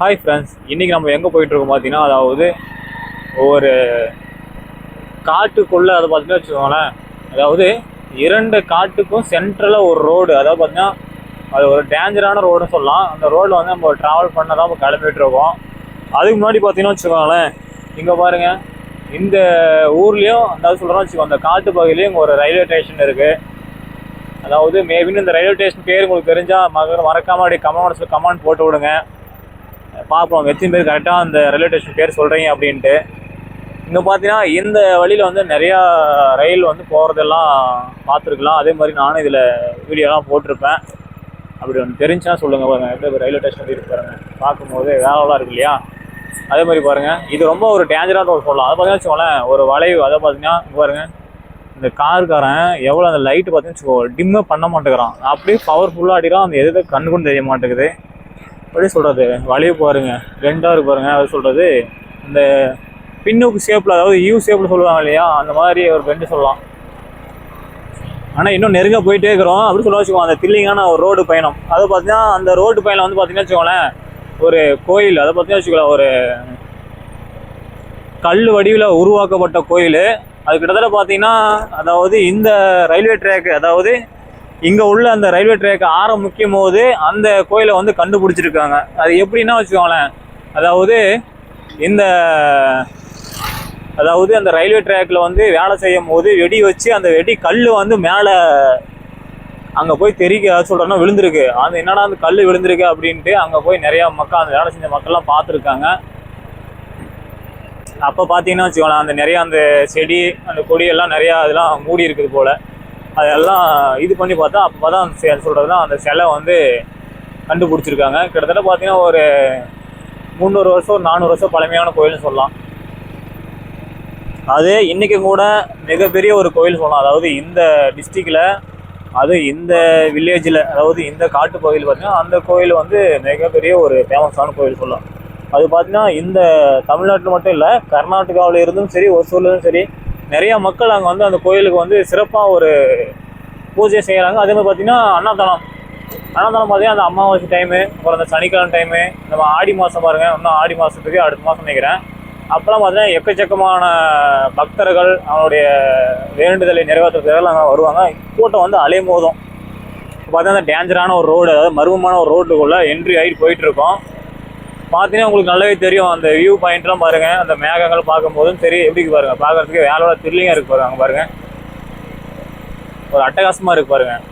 Hi friends இன்றைக்கி நம்ம எங்கே போயிட்டுருக்கோம் பார்த்தீங்கன்னா அதாவது ஒரு காட்டுக்குள்ளே அதை பார்த்தீங்கன்னா வச்சுக்கோங்களேன். அதாவது இரண்டு காட்டுக்கும் சென்ட்ரலாக ஒரு ரோடு அதாவது பார்த்தீங்கன்னா அது ஒரு டேஞ்சரான ரோடுன்னு சொல்லலாம். அந்த ரோடில் வந்து நம்ம ட்ராவல் பண்ண தான் நம்ம கிளம்பிட்டுருக்கோம் அதுக்கு முன்னாடி பார்த்தீங்கன்னா வச்சுக்கோங்களேன் இங்கே பாருங்கள் இந்த ஊர்லேயும் அதாவது சொல்கிறோம் வச்சுக்கோ அந்த காட்டு பகுதியிலையும் ஒரு ரயில்வே ஸ்டேஷன் இருக்குது அதாவது மேபின்னு இந்த ரயில்வே ஸ்டேஷன் பேர் உங்களுக்கு தெரிஞ்சால் மக மறக்காம அப்படியே கமெண்ட்ஸில் கமெண்ட் போட்டு விடுங்க. பார்ப்போம் எத்தனை பேர் கரெக்டாக அந்த ரயில்வே ஸ்டேஷன் பேர் சொல்கிறீங்க அப்படின்ட்டு. இங்கே பார்த்தீங்கன்னா இந்த வழியில் வந்து நிறையா ரயில் வந்து போகிறதெல்லாம் பார்த்துருக்கலாம். அதே மாதிரி நானும் இதில் வீடியோலாம் போட்டிருப்பேன். அப்படி ஒன்று தெரிஞ்சுன்னா சொல்லுங்கள் பாருங்கள் எப்படி ரயில்வே ஸ்டேஷன் இருக்கு பாருங்கள் பார்க்கும்போது வேலைலாம் இருக்கு இல்லையா? அதே மாதிரி பாருங்கள் இது ரொம்ப ஒரு டேஞ்சரான ரோடு சொல்லலாம். அதை பார்த்தீங்கன்னா வச்சுக்கோங்களேன் ஒரு வளைவு. அதை பார்த்தீங்கன்னா பாருங்கள் இந்த கார்காரன் எவ்வளோ அந்த லைட்டு பார்த்தீங்கன்னு வச்சுக்கோ டிம்மே பண்ண மாட்டேங்கிறான். அப்படியே பவர்ஃபுல்லாக அடிக்கிறான். அந்த எது கண்ணு கூட தெரிய மாட்டேங்குது. எப்படி சொல்கிறது வளைவு பாருங்க. ரெண்டாக இருக்கு பாருங்க. அது சொல்கிறது இந்த பின்னுக்கு ஷேப்பில் அதாவது யூ ஷேப்பில் சொல்லுவாங்க இல்லையா? அந்த மாதிரி ஒரு பெண்டு சொல்லலாம். ஆனால் இன்னும் நெருங்க போயிட்டே இருக்கிறோம். அப்படி சொல்ல வச்சுக்கோங்க. அந்த தில்லிங்கான ஒரு ரோடு பயணம். அதை பார்த்தீங்கன்னா அந்த ரோடு பயணம் வந்து பார்த்தீங்கன்னா வச்சுக்கோங்களேன் ஒரு கோயில். அதை பார்த்தீங்கன்னா வச்சுக்கலாம் ஒரு கல் வடிவில் உருவாக்கப்பட்ட கோயில். அது கிட்டத்தட்ட பார்த்தீங்கன்னா அதாவது இந்த ரயில்வே ட்ராக் அதாவது இங்கே உள்ள அந்த ரயில்வே ட்ராக் முக்கியம் போது அந்த கோயிலை வந்து கண்டுபிடிச்சிருக்காங்க. அது எப்படின்னா வச்சுக்கோங்களேன். அதாவது இந்த அதாவது அந்த ரயில்வே ட்ராக்ல வந்து வேலை செய்யும் போது வெடி வச்சு அந்த வெடி கல் வந்து மேலே அங்கே போய் தெரிக்க சொல்கிறோன்னா விழுந்திருக்கு. அந்த என்னடா அந்த கல் விழுந்திருக்கு அப்படின்ட்டு அங்கே போய் நிறையா மக்கள் அந்த வேலை செஞ்ச மக்கள்லாம் பார்த்துருக்காங்க. அப்போ பார்த்தீங்கன்னா வச்சுக்கோங்களேன் அந்த நிறையா அந்த செடி அந்த கொடியெல்லாம் நிறையா அதெல்லாம் மூடி இருக்குது போல். அதெல்லாம் இது பண்ணி பார்த்தா அப்போ தான் அந்த சொல்கிறது தான் அந்த சிலை வந்து கண்டுபிடிச்சிருக்காங்க. கிட்டத்தட்ட பார்த்தீங்கன்னா ஒரு முந்நூறு வருஷம் ஒரு நானூறு வருஷம் பழமையான கோயில்னு சொல்லலாம். அது இன்றைக்கும் கூட மிகப்பெரிய ஒரு கோயில் சொல்லலாம். அதாவது இந்த டிஸ்ட்ரிக்டில் அது இந்த வில்லேஜில் அதாவது இந்த காட்டு கோயில் பார்த்தீங்கன்னா அந்த கோயில் வந்து மிகப்பெரிய ஒரு ஃபேமஸான கோயில் சொல்லலாம். அது பார்த்தீங்கன்னா இந்த தமிழ்நாட்டில் மட்டும் இல்லை கர்நாடகாவில் இருந்தும் சரி ஒசூர்லேயும் சரி நிறைய மக்கள் அங்கே வந்து அந்த கோயிலுக்கு வந்து சிறப்பாக ஒரு பூஜை செய்கிறாங்க அதே மாதிரி பார்த்தீங்கன்னா அன்னதானம். அன்னதானம் பார்த்தீங்கன்னா அந்த அமாவாசை டைமு அப்புறம் அந்த சனிக்கிழமை டைமு நம்ம ஆடி மாதம் பாருங்கள் இன்னும் ஆடி மாதத்துக்கு அடுத்த மாதம் நினைக்கிறேன். அப்போலாம் பார்த்தீங்கன்னா எக்கச்சக்கமான பக்தர்கள் அவனுடைய வேண்டுதலை நிறைவேற்றுறதுக்காக அங்கே வருவாங்க. கூட்டம் வந்து அலைமோதும். பார்த்தீங்கன்னா டேஞ்சரான ஒரு ரோடு அதாவது மர்மமான ஒரு ரோட்டுக்குள்ளே என்ட்ரி ஆகிட்டு போயிட்டுருக்கோம் பார்த்தீங்கன்னா உங்களுக்கு நல்லாவே தெரியும். அந்த வியூ பாயிண்ட்லாம் பாருங்கள் அந்த மேகங்கள் பார்க்கும்போதும் தெரியும் எப்படி இருக்கு பாருங்க. பார்க்கறதுக்கு வேலையோட த்ரில்லிங்காக இருக்கு பாருங்க பாருங்கள் ஒரு அட்டகாசமாக இருக்கு பாருங்கள்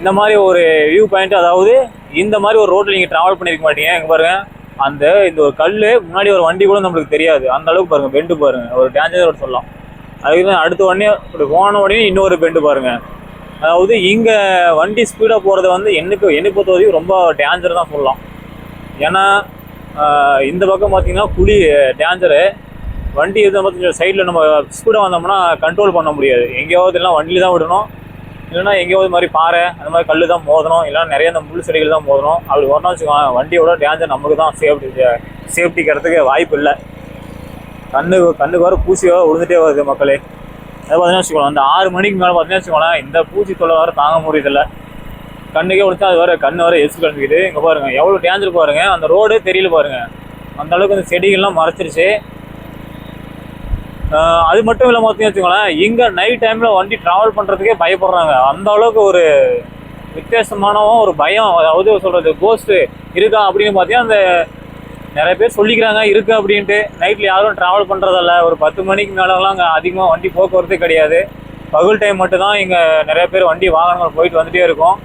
இந்த மாதிரி ஒரு வியூ பாயிண்ட் அதாவது இந்த மாதிரி ஒரு ரோட்டில் நீங்கள் ட்ராவல் பண்ணியிருக்க மாட்டீங்க. இங்கே பாருங்கள் அந்த இந்த ஒரு கல் முன்னாடி ஒரு வண்டி கூட நம்மளுக்கு தெரியாது. அந்த அளவுக்கு பாருங்கள் பெண்டு பாருங்கள் ஒரு டேஞ்சர் ரோடு சொல்லலாம். அதுக்கு தான் அடுத்த உடனே இப்படி போன உடனே இன்னொரு பெண்டு பாருங்கள் அதாவது இங்கே வண்டி ஸ்பீடாக போகிறது வந்து எனக்கு என்னை பொறுத்த வரைக்கும் ரொம்ப டேஞ்சர் தான் சொல்லலாம். ஏன்னா இந்த பக்கம் பார்த்தீங்கன்னா குழி டேஞ்சரு வண்டி எதுவும் கொஞ்சம் சைடில் நம்ம ஸ்பீடாக வந்தோம்னா கண்ட்ரோல் பண்ண முடியாது. எங்கேயாவது எல்லாம் வண்டியில் தான் விடணும். இல்லைன்னா எங்கேயாவது மாதிரி பாறை அந்த மாதிரி கல் தான் மோதணும். இல்லைன்னா நிறைய அந்த முள் செடிகள் தான் மோதணும். அப்படி வரணும் வச்சுக்கோங்க வண்டியோட டேஞ்சர் நமக்கு தான் சேஃப்டி சேஃப்டிக்கிறதுக்கு வாய்ப்பு இல்லை. கண்ணு கண்ணுக்கு வர பூசி வர விழுந்துட்டே வருது மக்களே. அதை பார்த்தீங்கன்னா வச்சுக்கோங்களேன் அந்த ஆறு மணிக்கு மேலே பார்த்தீங்கன்னா வச்சுக்கோங்களேன் இந்த பூச்சி தொல்லை வர தாங்க முடியதில்லை கண்ணுக்கே விழுத்தா அது வர கண்ணு வர எரிச்சு கலந்துக்குது இங்கே பாருங்கள் எவ்வளோ டேஞ்சர் பாருங்கள் அந்த ரோடே தெரியல பாருங்கள் அந்த அளவுக்கு அந்த செடிகள்லாம் மறைச்சிருச்சு. அது மட்டும் இல்லை பார்த்தீங்கன்னு வச்சுக்கோங்களேன் இங்கே நைட் டைமில் வண்டி ட்ராவல் பண்ணுறதுக்கே பயப்படுறாங்க. அந்த அளவுக்கு ஒரு வித்தியாசமான ஒரு பயம். அதாவது சொல்கிறது கோஸ்ட்டு இருக்கா அப்படின்னு பார்த்தீங்கன்னா அந்த நிறைய பேர் சொல்லிக்கிறாங்க இருக்கு அப்படின்ட்டு. நைட்டில் யாரும் ட்ராவல் பண்ணுறதில்ல ஒரு பத்து மணிக்கு மேலெல்லாம் அங்கே அதிகமாக வண்டி போக்குவரத்து கிடையாது. பகல் டைம் மட்டும்தான் இங்கே நிறைய பேர் வண்டி வாகனங்கள் போயிட்டு வந்துகிட்டே இருக்கும்.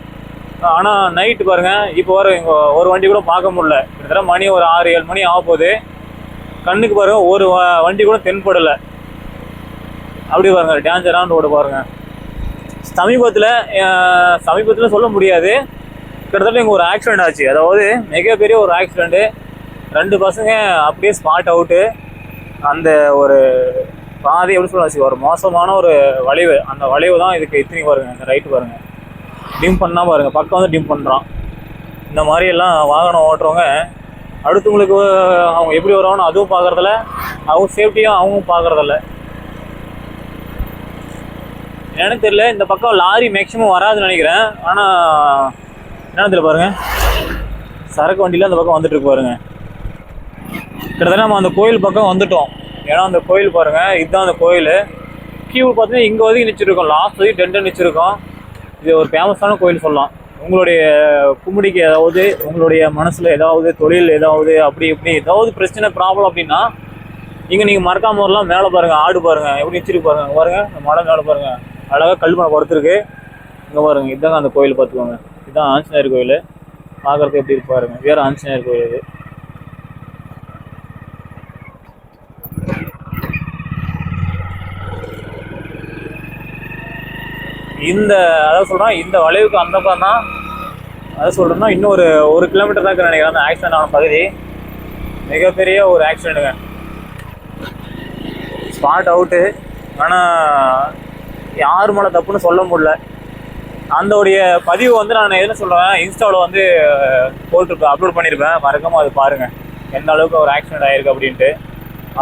ஆனால் நைட்டு பாருங்கள் இப்போ வர இங்கே ஒரு வண்டி கூட பார்க்க முடில கிட்டத்தட்ட மணி ஒரு ஆறு ஏழு மணி ஆக போகுது கண்ணுக்கு பாருங்க ஒரு வ- வண்டி கூட தென்படலை. அப்படி பாருங்க டேஞ்சரான ரோடு பாருங்க. சமீபத்தில் சமீபத்தில் சொல்ல முடியாது. கிட்டத்தட்ட இங்கே ஒரு ஆக்சிடென்ட் ஆச்சு. அதாவது மிகப்பெரிய ஒரு ஆக்சிடெண்ட்டு ரெண்டு பசங்க அப்படியே ஸ்பாட் அவுட்டு அந்த ஒரு பாதி எப்படி சொல்லுவாச்சு ஒரு மோசமான ஒரு வளைவு. அந்த வளைவு தான் இதுக்கு இத்தனை பாருங்க இந்த ரைட்டு பாருங்கள் டிம் பண்ணால் பாருங்கள் பக்கம் வந்து டிம் பண்ணுறான் இந்த மாதிரி எல்லாம் வாகனம் ஓட்டுறவங்க அடுத்தவங்களுக்கு அவங்க எப்படி வருவாங்கன்னு அதுவும் பார்க்கறதில்ல அவங்க சேஃப்டியும் அவங்க பார்க்கறதில்ல என்னன்னு தெரியல இந்த பக்கம் லாரி மேக்ஸிமம் வராதுன்னு நினைக்கிறேன். ஆனால் என்னன்னு தெரியல பாருங்கள் சரக்கு வண்டியில் அந்த பக்கம் வந்துட்டு பாருங்க. கிட்டத்தட்ட நம்ம அந்த கோயில் பக்கம் வந்துட்டோம். ஏன்னா அந்த கோயில் பாருங்க இதுதான் அந்த கோயில். கியூ பார்த்தீங்கன்னா இங்கே வரைக்கும் நிச்சிருக்கோம். லாஸ்ட் வரைக்கும் டென்ட் நிச்சிருக்கோம். இது ஒரு ஃபேமஸான கோயில் சொல்லலாம். உங்களுடைய கும்பிடிக்கு ஏதாவது உங்களுடைய மனசில் ஏதாவது தொழில் ஏதாவது அப்படி இப்படி ஏதாவது பிரச்சனை ப்ராப்ளம் அப்படின்னா இங்கே நீங்கள் மறக்காம வரலாம். மேலே பாருங்கள் ஆடு பாருங்கள் எப்படி நிச்சிருக்கு பாருங்க. பாருங்கள் இந்த மலை மேலே பாருங்கள் அழகாக கல்மனை படுத்துருக்கு. இங்கே பாருங்க இதுதாங்க அந்த கோயில் பார்த்துக்கோங்க. இதுதான் ஆஞ்சநேயர் கோயில். பார்க்குறதுக்கு எப்படி இருக்கு பாருங்க. வேறு ஆஞ்சநேயர் கோயில் இது. இந்த அதாவது சொல்கிறேன் இந்த வளைவுக்கு அந்த பக்கம் தான் அதை சொல்கிறேன்னா இன்னும் ஒரு ஒரு கிலோமீட்டர் தான் இருக்குன்னு நினைக்கிறேன் அந்த ஆக்சிடென்ட் ஆன பகுதி. மிகப்பெரிய ஒரு ஆக்சிடெண்ட்டுங்க ஸ்பாட் அவுட்டு ஆனால் யார் மேலே தப்புன்னு சொல்ல முடியல. அந்தோடைய பதிவு வந்து நான் எதுன்னு சொல்கிறேன் இன்ஸ்டாவில் வந்து போட்டிருப்பேன் அப்லோட் பண்ணியிருப்பேன் மறக்காமல் அது பாருங்கள் எந்த அளவுக்கு ஒரு ஆக்சிடென்ட் ஆகிருக்கு அப்படின்ட்டு.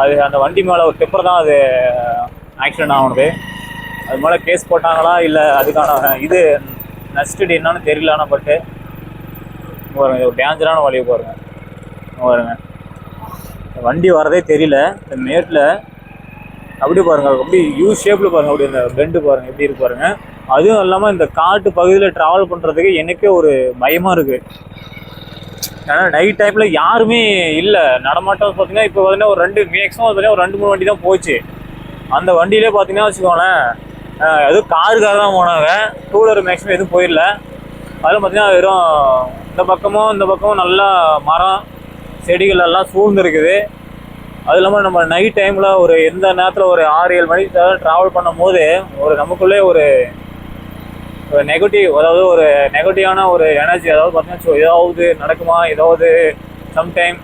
அது அந்த வண்டி மேலே ஒரு டிப்பர் தான் அது ஆக்சிடென்ட் ஆகுனது அது மேலே கேஸ் போட்டாங்களா? இல்லை அதுக்கான இது நஷ்டடி என்னன்னு தெரியல ஆனால் பட்டு பாருங்க இது ஒரு டேஞ்சரான வழியை பாருங்க. பாருங்க. வண்டி வரதே தெரியல. இந்த மேட்டில் அப்படி பாருங்க அப்படி யூ ஷேப்பில் பாருங்க அப்படி இந்த பெண்டு பாருங்க எப்படி இருக்கு பாருங்க. அதுவும் இல்லாமல் இந்த காட்டு பகுதியில் ட்ராவல் பண்ணுறதுக்கு எனக்கே ஒரு பயமாக இருக்குது ஏன்னா நைட் டைமில் யாருமே இல்லை. நடமாட்டம் பார்த்தீங்கன்னா இப்போ பார்த்தீங்கன்னா ஒரு ரெண்டு மேக்ஸிமம் பார்த்தீங்கன்னா ஒரு ரெண்டு மூணு வண்டி தான் போச்சு. அந்த வண்டியிலே பார்த்தீங்கன்னா வச்சுக்கோங்களேன் எதுவும் காருக்காக தான் போனாங்க. டூ வீலர் மேக்ஸிமம் எதுவும் போயிடல. அதில் பார்த்தீங்கன்னா வெறும் இந்த பக்கமும் இந்த பக்கமும் நல்லா மரம் செடிகள் எல்லாம் சூழ்ந்துருக்குது. அது இல்லாமல் நம்ம நைட் டைமில் ஒரு எந்த நேரத்தில் ஒரு ஆறு ஏழு மணிக்கு ட்ராவல் பண்ணும் போது ஒரு நமக்குள்ளே ஒரு ஒரு நெகட்டிவ் அதாவது ஒரு நெகட்டிவான ஒரு எனர்ஜி அதாவது பார்த்தீங்கன்னா ஸோ ஏதாவது நடக்குமா ஏதாவது சம்டைம்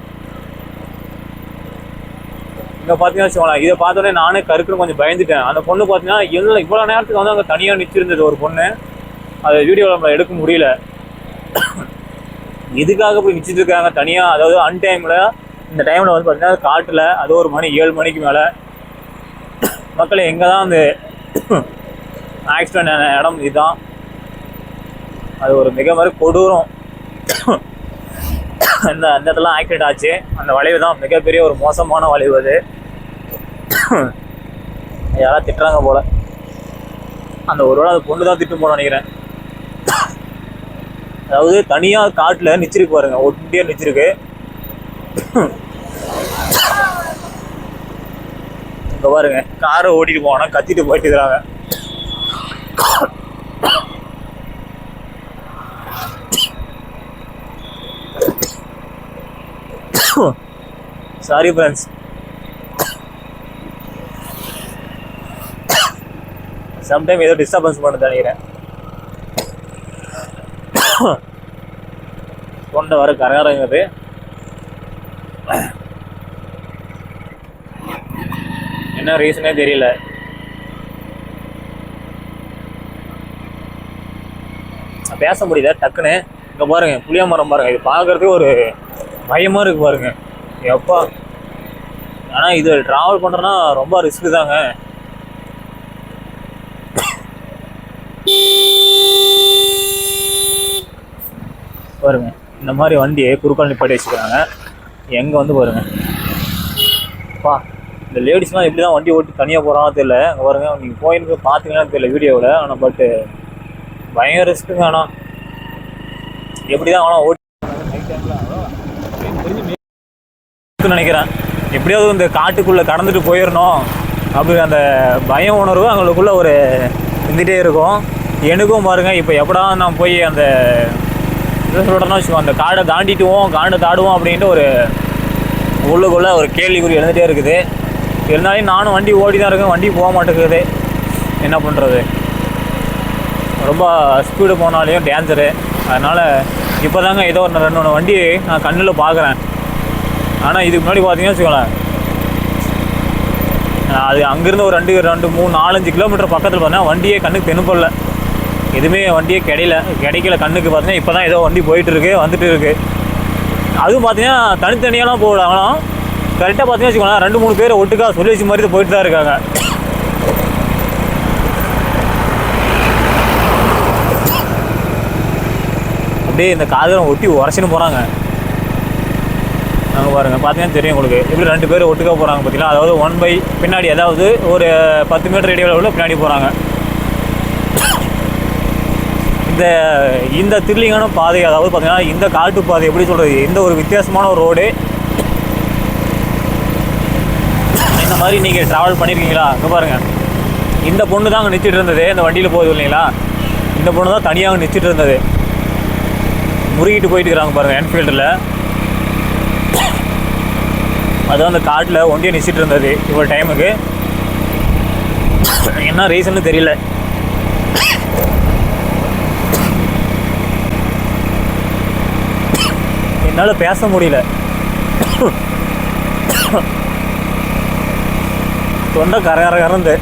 இங்கே பார்த்தீங்கன்னா வச்சுக்கோங்களேன் இதை பார்த்தோன்னே நானே கருக்குன்னு கொஞ்சம் பயந்துட்டேன். அந்த பொண்ணு பார்த்தீங்கன்னா இல்லை இவ்வளோ நேரத்துக்கு வந்து அங்கே தனியாக நிச்சிருந்தது ஒரு பொண்ணு. அதை வீடியோவில் நம்ம எடுக்க முடியல. இதுக்காக போய் நிச்சிட்டு இருக்காங்க தனியாக அதாவது அன்டைமில் இந்த டைமில் வந்து பார்த்தீங்கன்னா காட்டில் அது ஒரு மணி ஏழு மணிக்கு மேலே. மக்கள் எங்கே தான் அந்த ஆக்சிடென்ட் ஆன இடம் இதுதான். அது ஒரு மிக மாதிரி கொடூரம். அந்த அந்த இடத்துல ஆக்சிடென்ட் ஆச்சு. அந்த வளைவு தான் மிகப்பெரிய ஒரு மோசமான வளைவு அது. யாராவது திட்டுறாங்க போல. அந்த ஒரு வேளை அந்த பொண்ணு தான் திட்டு போன நினைக்கிறேன். அதாவது தனியாக காட்டில் நிச்சிருக்கு பாருங்க. ஒட்டியாக நிச்சிருக்கு. இங்க பாருங்க. காரை ஓட்டிட்டு போனா கத்திட்டு போயிட்டுறாங்க சாரி ஃப்ரெண்ட்ஸ் சம்டைம் ஏதோ டிஸ்டர்பன்ஸ் பண்ண நினைக்கிறேன். தொண்டை வர கரகரங்குது என்ன ரீசனே தெரியல. பேச முடியல டக்குன்னு. இங்க பாருங்க புளிய மரம் பாருங்க. இது பார்க்கறதுக்கு ஒரு பயமா இருக்கு பாருங்க. எப்பா. ஆனா இது டிராவல் பண்றேன்னா ரொம்ப ரிஸ்க்கு தாங்க. பாருங்க. இந்த மாதிரி வண்டியை குறுக்கால் நிப்பாட்டி வச்சுக்கிறாங்க எங்கே வந்து பாருங்க. பா இந்த லேடிஸ்லாம் எப்படி தான் வண்டி ஓட்டி தனியாக போகிறான்னு தெரியல. அங்கே பாருங்க நீங்கள் போயிருந்து பார்த்தீங்கன்னா தெரியல வீடியோவில் ஆனால் பட்டு பயங்கர ரிஸ்க்குங்க ஆனால் எப்படி தான் ஆனால் ஓட்டி நினைக்கிறேன். எப்படியாவது இந்த காட்டுக்குள்ளே கடந்துட்டு போயிடணும் அப்படி அந்த பயம் உணர்வு அவங்களுக்குள்ளே ஒரு இருந்துகிட்டே இருக்கும். எனக்கும் பாருங்க இப்போ எப்படா நான் போய் அந்த என்ன சொல்கிறேன்னா வச்சுக்கோ அந்த காடை தாண்டிட்டுவோம் காண்டை தாடுவோம் அப்படின்ட்டு ஒரு உள்ளுக்குள்ளே ஒரு கேள்விக்குறி எழுந்துகிட்டே இருக்குது. இருந்தாலும் நானும் வண்டி ஓடி தான் இருக்கேன் வண்டி போக மாட்டேங்குது. என்ன பண்ணுறது ரொம்ப ஸ்பீடு போனாலையும் டேஞ்சரு அதனால் இப்போ தாங்க ஏதோ ஒன்று ரெண்டு மூணு வண்டி நான் கண்ணில் பார்க்குறேன் ஆனால் இதுக்கு முன்னாடி பார்த்தீங்கன்னா வச்சுக்கோங்களேன். அது அங்கேருந்து ஒரு ரெண்டு ரெண்டு மூணு நாலஞ்சு கிலோமீட்டர் பக்கத்தில் பார்த்தீங்கன்னா வண்டியே கண்ணுக்கு தென்படல. எதுவுமே வண்டியே கிடையில. கிடைக்கல கண்ணுக்கு பார்த்தீங்கன்னா இப்போ தான் ஏதோ வண்டி போயிட்டு இருக்கு வந்துட்டு இருக்கு அதுவும் பார்த்தீங்கன்னா தனித்தனியாலாம் போடுறாங்கன்னா கரெக்டாக பார்த்தீங்கன்னா வச்சுக்கோங்களேன் ரெண்டு மூணு பேர் ஒட்டுக்கா சொல்லி வச்சு மாதிரி தான் போயிட்டு தான் இருக்காங்க. அப்படியே இந்த காதலம் ஒட்டி உரைச்சின்னு போகிறாங்க அங்கே பாருங்கள் பார்த்தீங்கன்னா தெரியும் உங்களுக்கு. எப்படி ரெண்டு பேர் ஒட்டுக்கா போகிறாங்க பார்த்தீங்களா? அதாவது ஒன் பை பின்னாடி அதாவது ஒரு பத்து மீட்டர் இடைவெளியில் பின்னாடி போகிறாங்க இந்த இந்த திரில்லிங்கான பாதை அதாவது பார்த்தீங்கன்னா இந்த காட்டு பாதை எப்படி சொல்கிறது எந்த ஒரு வித்தியாசமான ஒரு ரோடு? இந்த மாதிரி நீங்கள் ட்ராவல் பண்ணியிருக்கீங்களா அங்கே பாருங்கள் இந்த பொண்ணு தான் அங்கே நிறுத்திட்டு இருந்தது. இந்த வண்டியில் போகுது இல்லைங்களா? இந்த பொண்ணு தான் தனியாக அங்கே இருந்தது. முறுகிட்டு போயிட்டு இருக்கிறாங்க பாருங்கள் என்ஃபீல்டில் அதுவும் அந்த காட்டில் ஒண்டியை நிறுத்திட்டு இருந்தது இவ்வளோ டைமுக்கு என்ன ரீசன்னு தெரியல. என்னால் பேச முடியல. தொண்டை கர கர